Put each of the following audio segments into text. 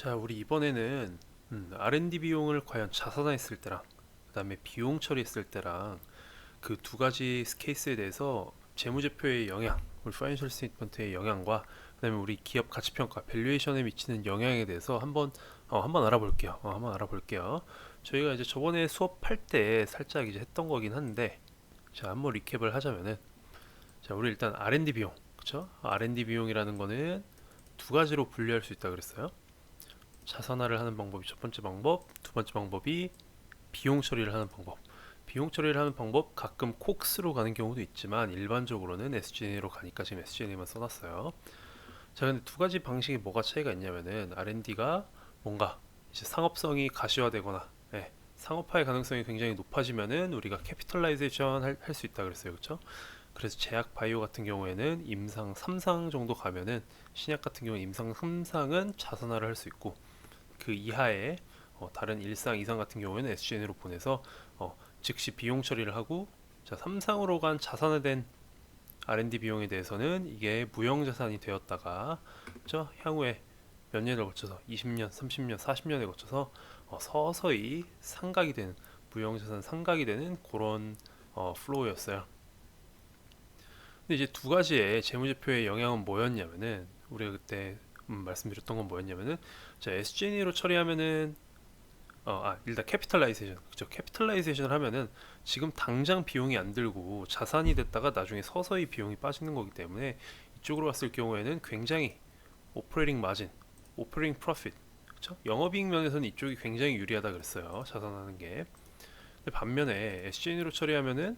자, 우리 이번에는 음, R&D 비용을 과연 자산화했을 때랑 그다음에 비용 처리했을 때랑 그 두 가지 케이스에 대해서 재무제표의 영향, 우리 파이낸셜 스테이트먼트의 영향과 그다음에 우리 기업 가치 평가, 밸류에이션에 미치는 영향에 대해서 한번 어, 한번 알아볼게요. 어, 한번 알아볼게요. 저희가 이제 저번에 수업할 때 살짝 이제 했던 거긴 한데 자, 한번 리캡을 하자면은 자, 우리 일단 R&D 비용, 그렇죠? R&D 비용이라는 거는 두 가지로 분류할 수 있다 그랬어요. 자산화를 하는 방법이 첫 번째 방법, 두 번째 방법이 비용 처리를 하는 방법. 비용 처리를 하는 방법 가끔 콕스로 가는 경우도 있지만 일반적으로는 SG&A로 가니까 지금 SG&A만 써놨어요. 자, 근데 두 가지 방식이 뭐가 차이가 있냐면은 R&D가 뭔가 이제 상업성이 가시화되거나 예, 상업화의 가능성이 굉장히 높아지면은 우리가 캐피털라이제이션 할 수 있다 그랬어요, 그렇죠? 그래서 제약 바이오 같은 경우에는 임상 3상 정도 가면은 신약 같은 경우 임상 3상은 자산화를 할 수 있고 그 이하의 어, 다른 1상, 2상 같은 경우에는 SGN으로 보내서 어, 즉시 비용 처리를 하고 자 3상으로 간 자산화된 R&D 비용에 대해서는 이게 무형 자산이 되었다가 저 향후에 몇 년을 거쳐서 20년, 30년, 40년에 거쳐서 어, 서서히 상각이 되는 무형 자산 상각이 되는 그런 어, 플로우였어요. 근데 이제 두 가지의 재무제표의 영향은 뭐였냐면은 우리가 그때 음, 말씀드렸던 건 뭐였냐면은 자 SG&A로 처리하면은 어, 아 일단 캐피탈라이제이션 그죠 캐피탈라이제이션을 하면은 지금 당장 비용이 안 들고 자산이 됐다가 나중에 서서히 비용이 빠지는 거기 때문에 이쪽으로 갔을 경우에는 굉장히 오퍼레이팅 마진, 오퍼레이팅 프로핏 그죠 영업이익 면에서는 이쪽이 굉장히 유리하다 그랬어요 자산하는 게. 근데 반면에 SG&A로 처리하면은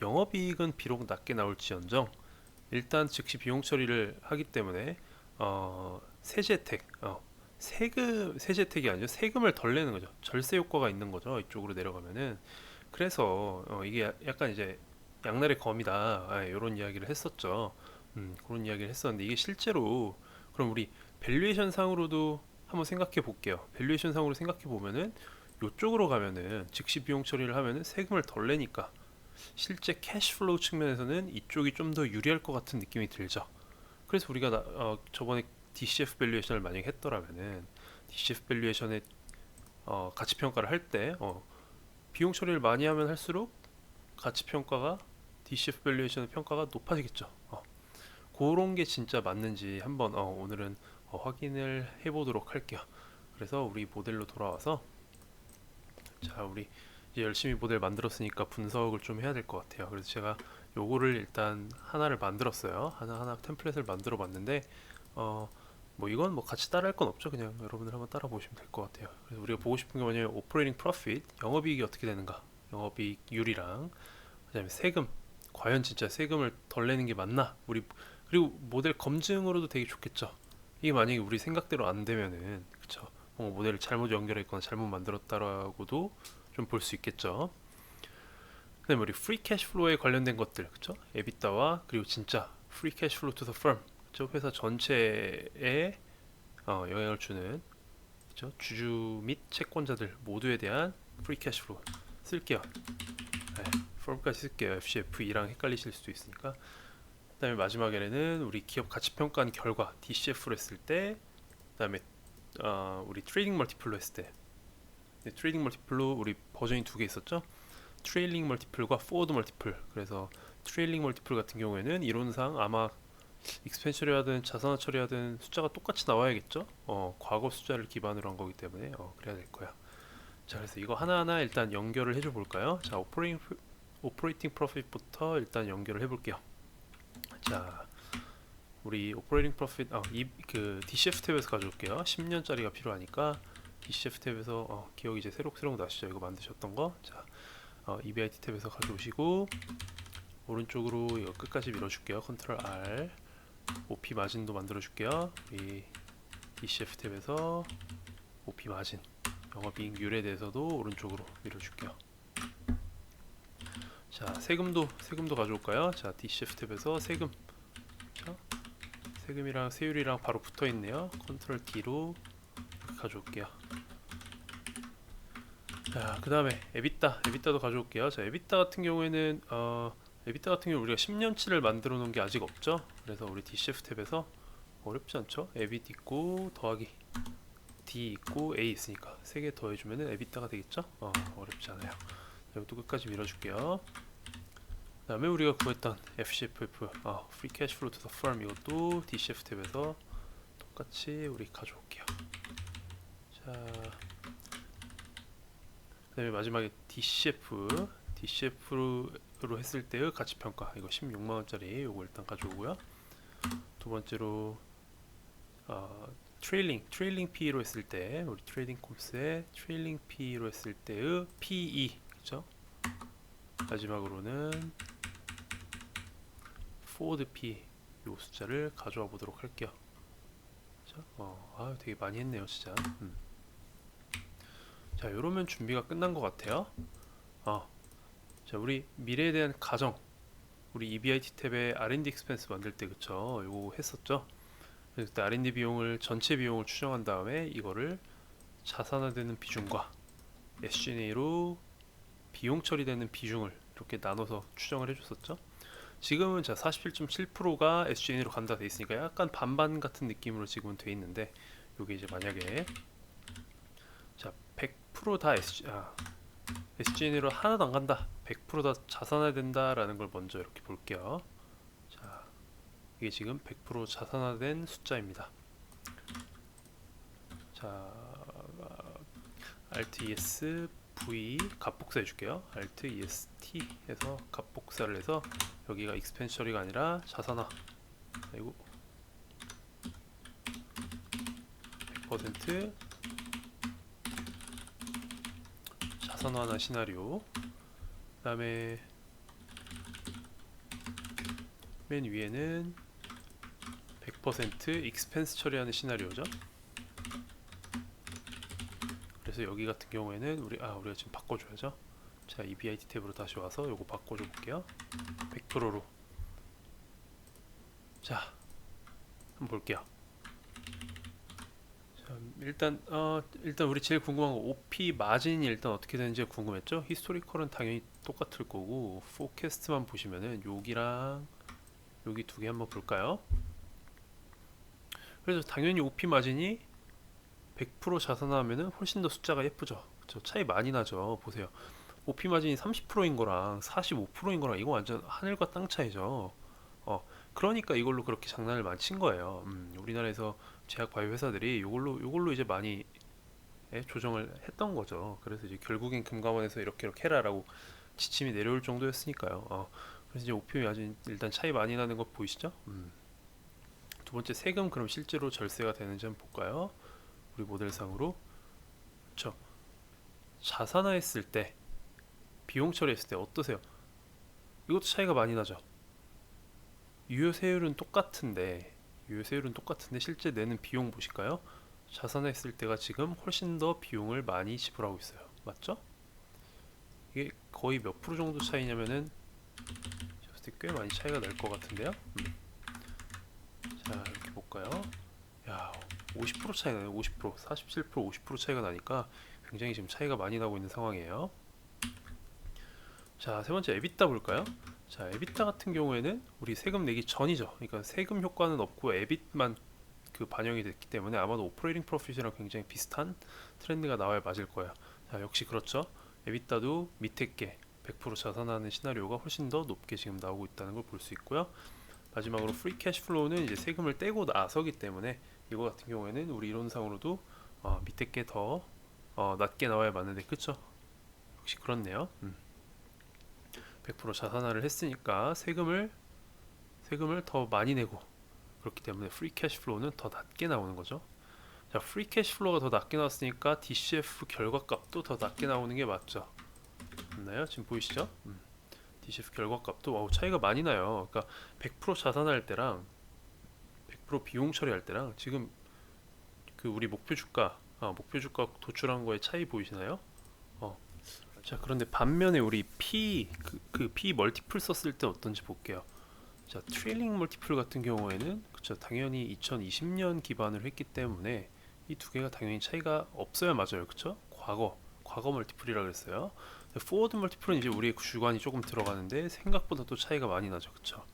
영업이익은 비록 낮게 나올지언정 일단 즉시 비용 처리를 하기 때문에 어, 세제 혜택, 어, 세금 세제 혜택이 아니죠. 세금을 덜 내는 거죠. 절세 효과가 있는 거죠 이쪽으로 내려가면은. 그래서 어, 이게 야- 약간 이제 양날의 검이다. 아, 이런 이야기를 했었죠. 음, 그런 이야기를 했었는데 이게 실제로 그럼 우리 밸류에이션 상으로도 한번 생각해 볼게요. 밸류에이션 상으로 생각해 보면은 이쪽으로 가면은 즉시 비용 처리를 하면은 세금을 덜 내니까 실제 캐시플로우 측면에서는 이쪽이 좀 더 유리할 것 같은 느낌이 들죠. 그래서 우리가 나, 어, 저번에 DCF 밸류에이션을 만약에 했더라면은 DCF 밸류에이션의 어, 가치 평가를 할 때 어, 비용 처리를 많이 하면 할수록 가치 평가가 DCF 밸류에이션의 평가가 높아지겠죠. 어, 그런 게 진짜 맞는지 한번 어, 오늘은 어, 확인을 해보도록 할게요. 그래서 우리 모델로 돌아와서 자 우리 이제 열심히 모델 만들었으니까 분석을 좀 해야 될 것 같아요. 그래서 제가 요거를 일단 하나를 만들었어요. 하나 하나 템플릿을 만들어 봤는데 어 뭐 이건 뭐 같이 따라할 건 없죠. 그냥 여러분들 한번 따라 보시면 될 것 같아요. 그래서 우리가 보고 싶은 게 뭐냐면 오퍼레이팅 프로핏, 영업이익이 어떻게 되는가, 영업이익률이랑 그다음에 세금, 과연 진짜 세금을 덜 내는 게 맞나? 우리 그리고 모델 검증으로도 되게 좋겠죠. 이게 만약에 우리 생각대로 안 되면은 그쵸? 뭐 모델을 잘못 연결했거나 잘못 만들었다라고도 좀 볼 수 있겠죠. 그다음에 우리 프리 캐시플로우에 관련된 것들, 그렇죠? 에비타와 그리고 진짜 프리 캐시플로우 투더 firm, 그렇죠? 회사 전체에 어, 영향을 주는 그렇죠? 주주 및 채권자들 모두에 대한 프리 캐시플로우 쓸게요. 네, firm까지 쓸게요. FCFE랑 헷갈리실 수도 있으니까. 그다음에 마지막에는 우리 기업 가치 평가한 결과 DCF로 했을 때, 그다음에 어, 우리 트레이딩 멀티플로 했을 때 네, 트레이딩 멀티플로 우리 버전이 두 개 있었죠. 트레일링 멀티플과 포워드 멀티플. 그래서 트레일링 멀티플 같은 경우에는 이론상 아마 익스펜 처리하든 자산화 처리하든 숫자가 똑같이 나와야겠죠. 어, 과거 숫자를 기반으로 한 거기 때문에 어, 그래야 될 거야. 자, 그래서 이거 하나하나 일단 연결을 해줘 볼까요? 자, 오퍼레이팅 오퍼레이팅 프로핏부터 일단 연결을 해볼게요. 자, 우리 오퍼레이팅 프로핏 아, 이그 DCF 탭에서 가져올게요. 10년짜리가 필요하니까 DCF 탭에서 어, 기억 이제 새록새록 나시죠? 이거 만드셨던 거. 자, 어, EBIT 탭에서 가져오시고 오른쪽으로 이거 끝까지 밀어줄게요. 컨트롤 R. OP 마진도 만들어줄게요. 이 DCF 탭에서 OP 마진, 영업이익률에 대해서도 오른쪽으로 밀어줄게요. 자, 세금도 세금도 가져올까요? 자, DCF 탭에서 세금. 자, 세금이랑 세율이랑 바로 붙어 있네요. 컨트롤 D로 가져올게요. 자, 그 다음에 에비타, 에비타도 가져올게요. 자, 에비타 같은 경우에는 어, 에비타 같은 경우 우리가 10년치를 만들어 놓은 게 아직 없죠. 그래서 우리 DCF 탭에서 어렵지 않죠? 에빗 있고 더하기 D 있고 A 있으니까 세 개 더해주면은 에비타가 되겠죠? 어, 어렵지 않아요. 자, 이것도 끝까지 밀어줄게요. 그 다음에 우리가 구했던 FCFF, 아, Free Cash Flow to the Firm 이것도 DCF 탭에서 똑같이 우리 가져올게요. 자, 그다음에 마지막에 DCF, DCF로 했을 때의 가치 평가 이거 16만 원짜리 이거 일단 가져오고요. 두 번째로 어, 트레일링 트레일링 P로 했을 때 우리 트레이딩 콤스의 트레일링 P로 했을 때의 PE 그죠? 마지막으로는 forward P 요 숫자를 가져와 보도록 할게요. 자, 어, 아, 되게 많이 했네요, 진짜. 음. 자, 이러면 준비가 끝난 것 같아요. 어, 자, 우리 미래에 대한 가정, 우리 EBIT 탭에 R&D expense 만들 때 그쵸? 이거 했었죠? 그때 R&D 비용을 전체 비용을 추정한 다음에 이거를 자산화되는 비중과 SG&A로 비용 처리되는 비중을 이렇게 나눠서 추정을 해줬었죠. 지금은 자 47.7%가 SG&A로 간다 돼 있으니까 약간 반반 같은 느낌으로 지금은 돼 있는데 요게 이제 만약에 자 100%다 SG 아 SG&A로 하나도 안 간다 100%다 자산화 된다라는 걸 먼저 이렇게 볼게요. 자 이게 지금 100% 자산화된 숫자입니다. 자 Alt ES V 값복사 해줄게요. Alt ES T 해서 값복사를 해서 여기가 익스펜스 처리가 아니라 자산화. 그리고 100% 자산화나 시나리오. 그 다음에 맨 위에는 100% 익스펜스 처리하는 시나리오죠. 그래서 여기 같은 경우에는 우리 아 우리가 지금 바꿔줘야죠. 자, 이 BIT 탭으로 다시 와서 요거 바꿔줘 볼게요. 100%로. 자, 한번 볼게요. 자, 일단 어 일단 우리 제일 궁금한 거 OP 마진이 일단 어떻게 되는지 궁금했죠? 히스토리컬은 당연히 똑같을 거고 포캐스트만 보시면은 여기랑 여기 두 개 한번 볼까요? 그래서 당연히 OP 마진이 100% 자산하면은 훨씬 더 숫자가 예쁘죠. 저 차이 많이 나죠. 보세요. OP 마진이 30%인 거랑 45%인 거랑 이거 완전 하늘과 땅 차이죠. 어, 그러니까 이걸로 그렇게 장난을 많이 친 거예요. 음, 우리나라에서 제약 바이오 회사들이 이걸로 이걸로 이제 많이 예, 조정을 했던 거죠. 그래서 이제 결국엔 금감원에서 이렇게 이렇게 해라라고 지침이 내려올 정도였으니까요. 어, 그래서 이제 OP 마진 일단 차이 많이 나는 거 보이시죠? 음. 두 번째 세금 그럼 실제로 절세가 되는지 한번 볼까요? 우리 모델상으로 그렇죠. 자산화했을 때 비용 처리했을 때 어떠세요? 이것도 차이가 많이 나죠. 유효 세율은 똑같은데 유효세율은 똑같은데 실제 내는 비용 보실까요? 자산화했을 때가 지금 훨씬 더 비용을 많이 지불하고 있어요. 맞죠? 이게 거의 몇 프로 정도 차이냐면은 꽤 많이 차이가 날 것 같은데요. 음. 자 이렇게 볼까요? 야, 50% 차이가 나요. 50%, 47%, 50% 차이가 나니까 굉장히 지금 차이가 많이 나고 있는 상황이에요. 자, 세 번째 에비타 볼까요? 자, 에비타 같은 경우에는 우리 세금 내기 전이죠. 그러니까 세금 효과는 없고 에빗만 그 반영이 됐기 때문에 아마도 오퍼레이팅 프로핏이랑 굉장히 비슷한 트렌드가 나와야 맞을 거예요. 자, 역시 그렇죠. 에비타도 밑에 게 100% 자산하는 시나리오가 훨씬 더 높게 지금 나오고 있다는 걸 볼 수 있고요. 마지막으로 프리 캐시 플로우는 이제 세금을 떼고 나서기 때문에 이거 같은 경우에는 우리 이론상으로도 어, 밑에 게더 어, 낮게 나와야 맞는데 그쵸? 역시 그렇네요. 음. 100% 자산화를 했으니까 세금을 세금을 더 많이 내고 그렇기 때문에 프리 캐시 플로우는 더 낮게 나오는 거죠. 자, 프리 캐시 플로우가 더 낮게 나왔으니까 DCF 결과값도 더 낮게 나오는 게 맞죠. 맞나요? 지금 보이시죠? 음. DCF 결과값도 와우 차이가 많이 나요. 그러니까 100% 자산할 때랑 100% 비용 처리할 때랑 지금 그 우리 목표 주가 아, 목표 주가 도출한 거에 차이 보이시나요? 어. 자 그런데 반면에 우리 P 그, 그 P 멀티플 썼을 때 어떤지 볼게요. 자 트레일링 멀티플 같은 경우에는 그쵸 당연히 2020년 기반을 했기 때문에 이 두 개가 당연히 차이가 없어야 맞아요. 그쵸? 과거 과거 멀티플이라 그랬어요. 포워드 멀티플은 이제 우리의 주관이 조금 들어가는데 생각보다 또 차이가 많이 나죠. 그쵸?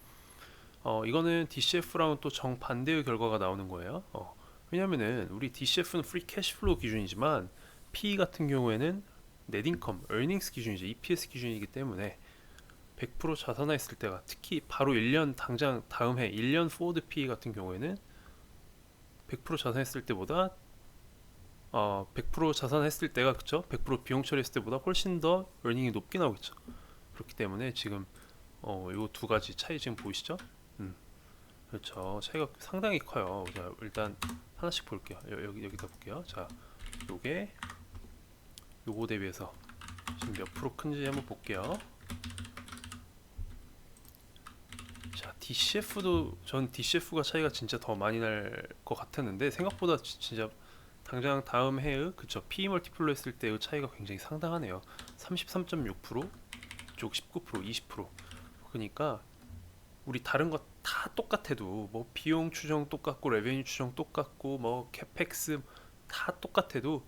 어, 이거는 DCF랑은 또 정반대의 결과가 나오는 거예요. 어, 왜냐면은 우리 DCF는 프리 캐시플로우 기준이지만 P 같은 경우에는 income, earnings 기준이죠. EPS 기준이기 때문에 100% 자산화했을 때가 특히 바로 1년 당장 다음 해 1년 포워드 P 같은 경우에는 100% 자산했을 때보다 어, 100% 자산했을 때가 그쵸? 100% 비용 처리했을 때보다 훨씬 더 earning이 높게 나오겠죠. 그렇기 때문에 지금 어, 요두 가지 차이 지금 보이시죠? 음. 그렇죠. 차이가 상당히 커요. 자, 일단 하나씩 볼게요. 여, 여기 여기다 볼게요. 자, 요게 요거 대비해서 지금 몇 프로 큰지 한번 볼게요. 자, DCF도 전 DCF가 차이가 진짜 더 많이 날 것 같았는데 생각보다 지- 진짜 당장 다음 해의 그쵸 P 멀티플로 했을 때의 차이가 굉장히 상당하네요. 33.6% 이쪽 19% 20% 그러니까 우리 다른 거 다 똑같아도 뭐 비용 추정 똑같고 레베뉴 추정 똑같고 뭐 캐펙스 다 똑같아도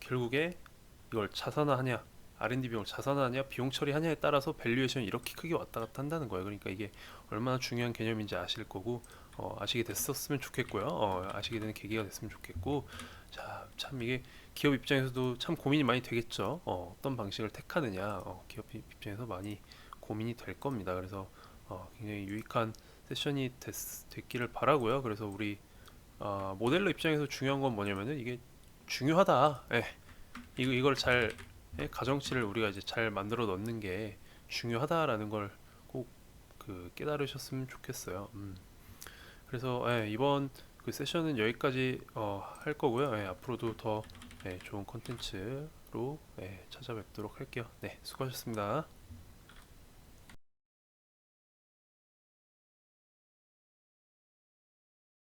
결국에 이걸 자산화하냐 R&D 비용을 자산화하냐 비용 처리하냐에 따라서 밸류에이션이 이렇게 크게 왔다 갔다 한다는 거예요. 그러니까 이게 얼마나 중요한 개념인지 아실 거고 어, 아시게 됐었으면 좋겠고요. 어, 아시게 되는 계기가 됐으면 좋겠고 자 참 이게 기업 입장에서도 참 고민이 많이 되겠죠. 어, 어떤 방식을 택하느냐 어, 기업 입장에서 많이 고민이 될 겁니다. 그래서 어, 굉장히 유익한 세션이 됐, 됐기를 바라고요. 그래서 우리 어, 모델러 입장에서 중요한 건 뭐냐면은 이게 중요하다. 예. 이거 이걸 잘 예, 가정치를 우리가 이제 잘 만들어 넣는 게 중요하다라는 걸 꼭 그 깨달으셨으면 좋겠어요. 음. 그래서 예, 이번 그 세션은 여기까지 어, 할 거고요. 예, 앞으로도 더 예, 좋은 콘텐츠로 예, 찾아뵙도록 할게요. 네, 수고하셨습니다.